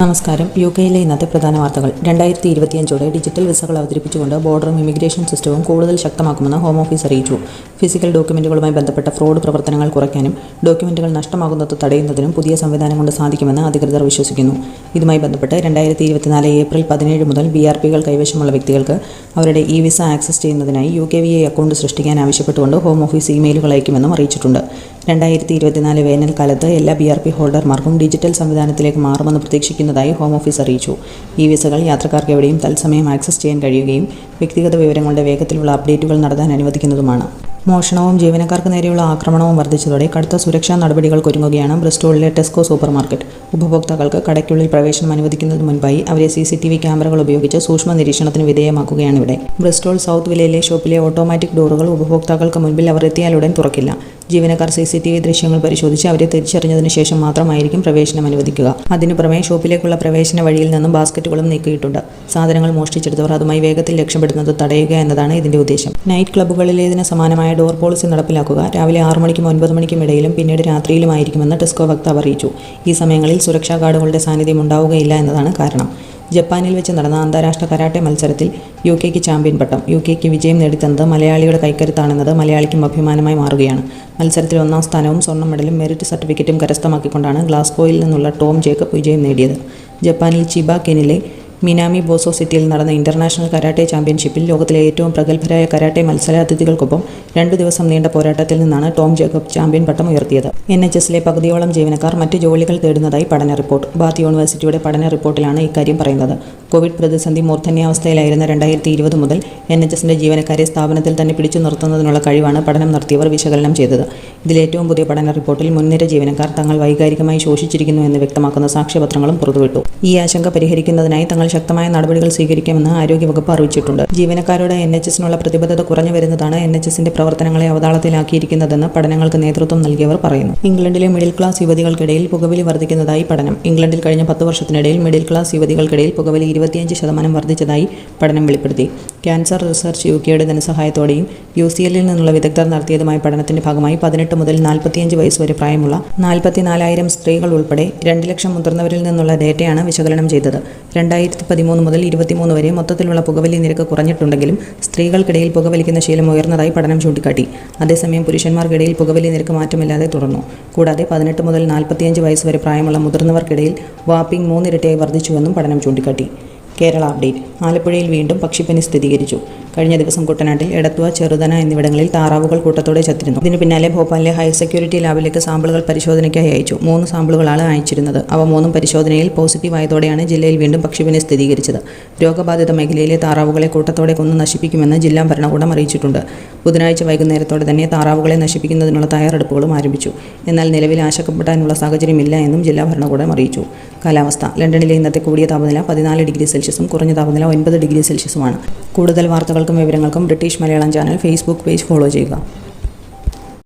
നമസ്കാരം. യു കെയിലെ ഇന്നത്തെ പ്രധാന വാർത്തകൾ. രണ്ടായിരത്തി ഇരുപത്തിയഞ്ചോടെ ഡിജിറ്റൽ വിസകൾ അവതരിപ്പിച്ചുകൊണ്ട് ബോർഡറും ഇമിഗ്രേഷൻ സിസ്റ്റവും കൂടുതൽ ശക്തമാക്കുമെന്ന് ഹോം ഓഫീസ് അറിയിച്ചു. ഫിസിക്കൽ ഡോക്യുമെന്റുകളുമായി ബന്ധപ്പെട്ട ഫ്രോഡ് പ്രവർത്തനങ്ങൾ കുറയ്ക്കാനും ഡോക്യുമെന്റുകൾ നഷ്ടമാകുന്നത് തടയുന്നതിനും പുതിയ സംവിധാനം കൊണ്ട് സാധിക്കുമെന്ന് അധികൃതർ വിശ്വസിക്കുന്നു. ഇതുമായി ബന്ധപ്പെട്ട് രണ്ടായിരത്തി ഇരുപത്തിനാല് ഏപ്രിൽ പതിനേഴ് മുതൽ ബി ആർ പികൾ കൈവശമുള്ള വ്യക്തികൾക്ക് അവരുടെ ഇ വിസ ആക്സസ് ചെയ്യുന്നതിനായി U K V I account സൃഷ്ടിക്കാൻ ആവശ്യപ്പെട്ടുകൊണ്ട് ഹോം ഓഫീസ് ഇമെയിലുകൾ അയക്കുമെന്നും അറിയിച്ചിട്ടുണ്ട്. രണ്ടായിരത്തി ഇരുപത്തിനാല് വേനൽക്കാലത്ത് എല്ലാ ബി ആർ പി ഹോൾഡർമാർക്കും ഡിജിറ്റൽ സംവിധാനത്തിലേക്ക് മാറുമെന്ന് പ്രതീക്ഷിക്കുന്നതായി ഹോം ഓഫീസ് അറിയിച്ചു. ഇ വിസകൾ യാത്രക്കാർക്ക് എവിടെയും തത്സമയം ആക്സസ് ചെയ്യാൻ കഴിയുകയും വ്യക്തിഗത വിവരങ്ങളുടെ വേഗത്തിലുള്ള അപ്ഡേറ്റുകൾ നടത്താൻ അനുവദിക്കുന്നതുമാണ്. മോഷണവും ജീവനക്കാർക്ക് നേരെയുള്ള ആക്രമണവും വർദ്ധിച്ചതോടെ കടുത്ത സുരക്ഷാ നടപടികൾക്കൊരുങ്ങുകയാണ് ബ്രിസ്റ്റോളിലെ ടെസ്കോ സൂപ്പർ മാർക്കറ്റ് ഉപഭോക്താക്കൾക്ക് കടയ്ക്കുള്ളിൽ പ്രവേശനം അനുവദിക്കുന്നതിന് മുൻപായി അവരെ സി സി ടി വി ക്യാമറകൾ ഉപയോഗിച്ച് സൂക്ഷ്മ നിരീക്ഷണത്തിന് വിധേയമാക്കുകയാണ് ഇവിടെ. ബ്രിസ്റ്റോൾ സൗത്ത് വില്ലയിലെ ഷോപ്പിലെ ഓട്ടോമാറ്റിക് ഡോറുകൾ ഉപഭോക്താക്കൾക്ക് മുൻപിൽ അവർ എത്തിയാലുടൻ തുറക്കില്ല. ജീവനക്കാർ സി സി ടി വി ദൃശ്യങ്ങൾ പരിശോധിച്ച് അവരെ തിരിച്ചറിഞ്ഞതിനു ശേഷം മാത്രമായിരിക്കും പ്രവേശനം അനുവദിക്കുക. അതിനു പുറമെ ഷോപ്പിലേക്കുള്ള പ്രവേശന വഴിയിൽ നിന്നും ബാസ്ക്കറ്റുകളും നീക്കിയിട്ടുണ്ട്. സാധനങ്ങൾ മോഷ്ടിച്ചെടുത്തവർ അതുമായി വേഗത്തിൽ രക്ഷപ്പെടുന്നത് തടയുക എന്നതാണ് ഇതിന്റെ ഉദ്ദേശം. നൈറ്റ് ക്ലബ്ബുകളിലേതിന് സമാനമായ ഡോർ പോളിസി നടപ്പിലാക്കുക. രാവിലെ ആറ് മണിക്കും ഒൻപത് മണിക്കും ഇടയിലും പിന്നീട് രാത്രിയിലുമായിരിക്കുമെന്ന് ടെസ്കോ വക്താവ് അറിയിച്ചു. ഈ സമയങ്ങളിൽ സുരക്ഷാ ഗാർഡുകളുടെ സാന്നിധ്യം ഉണ്ടാവുകയില്ല എന്നതാണ് കാരണം. ജപ്പാനിൽ വെച്ച് നടന്ന അന്താരാഷ്ട്ര കരാട്ടെ മത്സരത്തിൽ യു കെക്ക് ചാമ്പ്യൻ പട്ടം. യു കെക്ക് വിജയം നേടിത്തന്നത് മലയാളിയുടെ കൈക്കരുത്താണെന്നത് മലയാളിക്കും അഭിമാനമായി മാറുകയാണ്. മത്സരത്തിൽ ഒന്നാം സ്ഥാനവും സ്വർണ മെഡലും മെറിറ്റ് സർട്ടിഫിക്കറ്റും കരസ്ഥമാക്കിക്കൊണ്ടാണ് ഗ്ലാസ്കോയിൽ നിന്നുള്ള ടോം ജേക്കബ് വിജയം നേടിയത്. ജപ്പാനിൽ ചിബ കെനിലെ മിനാമി ബോസോ സിറ്റിയിൽ നടന്ന ഇന്റർനാഷണൽ കരാട്ടെ ചാമ്പ്യൻഷിപ്പിൽ ലോകത്തിലെ ഏറ്റവും പ്രഗത്ഭരായ കരാട്ടെ മത്സരാതിഥികൾക്കൊപ്പം രണ്ടു ദിവസം നീണ്ട പോരാട്ടത്തിൽ നിന്നാണ് ടോം ജേക്കബ് ചാമ്പ്യൻ പട്ടം ഉയർത്തിയത് എൻ എച്ച് എസിലെ പകുതിയോളം ജീവനക്കാർ മറ്റ് ജോലികൾ തേടുന്നതായി പഠന റിപ്പോർട്ട്. ബാത്ത് യൂണിവേഴ്സിറ്റിയുടെ പഠന റിപ്പോർട്ടിലാണ് ഇക്കാര്യം പറയുന്നത്. കോവിഡ് പ്രതിസന്ധി മൂർധന്യാവസ്ഥയിലായിരുന്ന രണ്ടായിരത്തി ഇരുപത് മുതൽ എൻ എച്ച് എസിന്റെ ജീവനക്കാരെ സ്ഥാപനത്തിൽ തന്നെ പിടിച്ചു നിർത്തുന്നതിനുള്ള കഴിവാണ് പഠനം നടത്തിയവർ വിശകലനം ചെയ്തത്. ഇതിലേറ്റവും പുതിയ പഠന റിപ്പോർട്ടിൽ മുൻനിര ജീവനക്കാർ തങ്ങൾ വൈകാരികമായി ശോഷിച്ചിരിക്കുന്നു എന്ന് വ്യക്തമാക്കുന്ന സാക്ഷ്യപത്രങ്ങളും പുറത്തുവിട്ടു. ഈ ആശങ്ക പരിഹരിക്കുന്നതിനായി തങ്ങൾ ശക്തമായ നടപടികൾ സ്വീകരിക്കുമെന്ന് ആരോഗ്യവകുപ്പ് അറിയിച്ചിട്ടുണ്ട്. ജീവനക്കാരുടെ എൻ എച്ച് എസിനുള്ള പ്രതിബദ്ധത കുറഞ്ഞു വരുന്നതാണ് എൻ എച്ച് എസിന്റെ പ്രവർത്തനങ്ങളെ അവതാളത്തിലാക്കിയിരിക്കുന്നതെന്ന് പഠനങ്ങൾക്ക് നേതൃത്വം നൽകിയവർ പറയുന്നു. ഇംഗ്ലണ്ടിലെ മിഡിൽ ക്ലാസ് യുവതികൾക്കിടയിൽ പുകവലി വർദ്ധിക്കുന്നതായി പഠനം. ഇംഗ്ലണ്ടിൽ കഴിഞ്ഞ പത്ത് വർഷത്തിനിടയിൽ മിഡിൽ ക്ലാസ് യുവതികൾക്കിടയിൽ പുകവലി ഇരുപത്തിയഞ്ച് ശതമാനം വർദ്ധിച്ചതായി പഠനം വെളിപ്പെടുത്തി. ക്യാൻസർ റിസർച്ച് യു കെയുടെ ധനസഹായത്തോടെയും യു സി എല്ലിൽ നിന്നുള്ള വിദഗ്ധർ നടത്തിയതുമായ പഠനത്തിന്റെ ഭാഗമായി പതിനെട്ട് മുതൽ നാൽപ്പത്തിയഞ്ച് വയസ്സ് വരെ പ്രായമുള്ള നാൽപ്പത്തിനാലായിരം സ്ത്രീകൾ ഉൾപ്പെടെ രണ്ട് ലക്ഷം മുതിർന്നവരിൽ നിന്നുള്ള ഡേറ്റയാണ് വിശകലനം ചെയ്തത്. രണ്ടായിരത്തി പതിമൂന്ന് മുതൽ ഇരുപത്തിമൂന്ന് വരെ മൊത്തത്തിലുള്ള പുകവലി നിരക്ക് കുറഞ്ഞിട്ടുണ്ടെങ്കിലും സ്ത്രീകൾക്കിടയിൽ പുകവലിക്കുന്ന ശീലം ഉയർന്നതായി പഠനം ചൂണ്ടിക്കാട്ടി. അതേസമയം പുരുഷന്മാർക്കിടയിൽ പുകവലി നിരക്ക് മാറ്റമില്ലാതെ തുടർന്നു. കൂടാതെ പതിനെട്ട് മുതൽ നാൽപ്പത്തിയഞ്ച് വയസ്സ് വരെ പ്രായമുള്ള മുതിർന്നവർക്കിടയിൽ വാപ്പിംഗ് മൂന്നിരട്ടിയായി വർദ്ധിച്ചുവെന്നും പഠനം ചൂണ്ടിക്കാട്ടി. കേരള അപ്ഡേറ്റ് ആലപ്പുഴയിൽ വീണ്ടും പക്ഷിപ്പനി സ്ഥിരീകരിച്ചു. കഴിഞ്ഞ ദിവസം കുട്ടനാട്ടിൽ എടത്വ ചെറുതന എന്നിവിടങ്ങളിൽ താറാവുകൾ കൂട്ടത്തോടെ ചത്തിരുന്നു. ഇതിനു പിന്നാലെ ഭോപ്പാലിലെ ഹൈ സെക്യൂരിറ്റി ലാബിലേക്ക് സാമ്പിളുകൾ പരിശോധനയ്ക്കായി അയച്ചു. മൂന്ന് സാമ്പിളുകളാണ് അയച്ചിരുന്നത്. അവ മൂന്നും പരിശോധനയിൽ പോസിറ്റീവ് ആയതോടെയാണ് ജില്ലയിൽ വീണ്ടും പക്ഷിപിനെ സ്ഥിരീകരിച്ചത്. രോഗബാധിത മേഖലയിലെ താറാവുകളെ കൂട്ടത്തോടെ കൊന്ന് നശിപ്പിക്കുമെന്ന് ജില്ലാ ഭരണകൂടം അറിയിച്ചിട്ടുണ്ട്. ബുധനാഴ്ച വൈകുന്നേരത്തോടെ തന്നെ താറാവുകളെ നശിപ്പിക്കുന്നതിനുള്ള തയ്യാറെടുപ്പുകളും ആരംഭിച്ചു. എന്നാൽ നിലവിൽ ആശങ്കപ്പെടാനുള്ള സാഹചര്യമില്ല എന്നും ജില്ലാ ഭരണകൂടം അറിയിച്ചു. കാലാവസ്ഥ. ലണ്ടനിലെ ഇന്നത്തെ കൂടിയ താപനില പതിനാല് ഡിഗ്രി സെൽഷ്യസും കുറഞ്ഞ താപനില ഒൻപത് ഡിഗ്രി സെൽഷ്യസുമാണ്. കൂടുതൽ വാർത്തകൾക്കും വിവരങ്ങൾക്കും British Malayalam channel Facebook page follow ചെയ്യുക.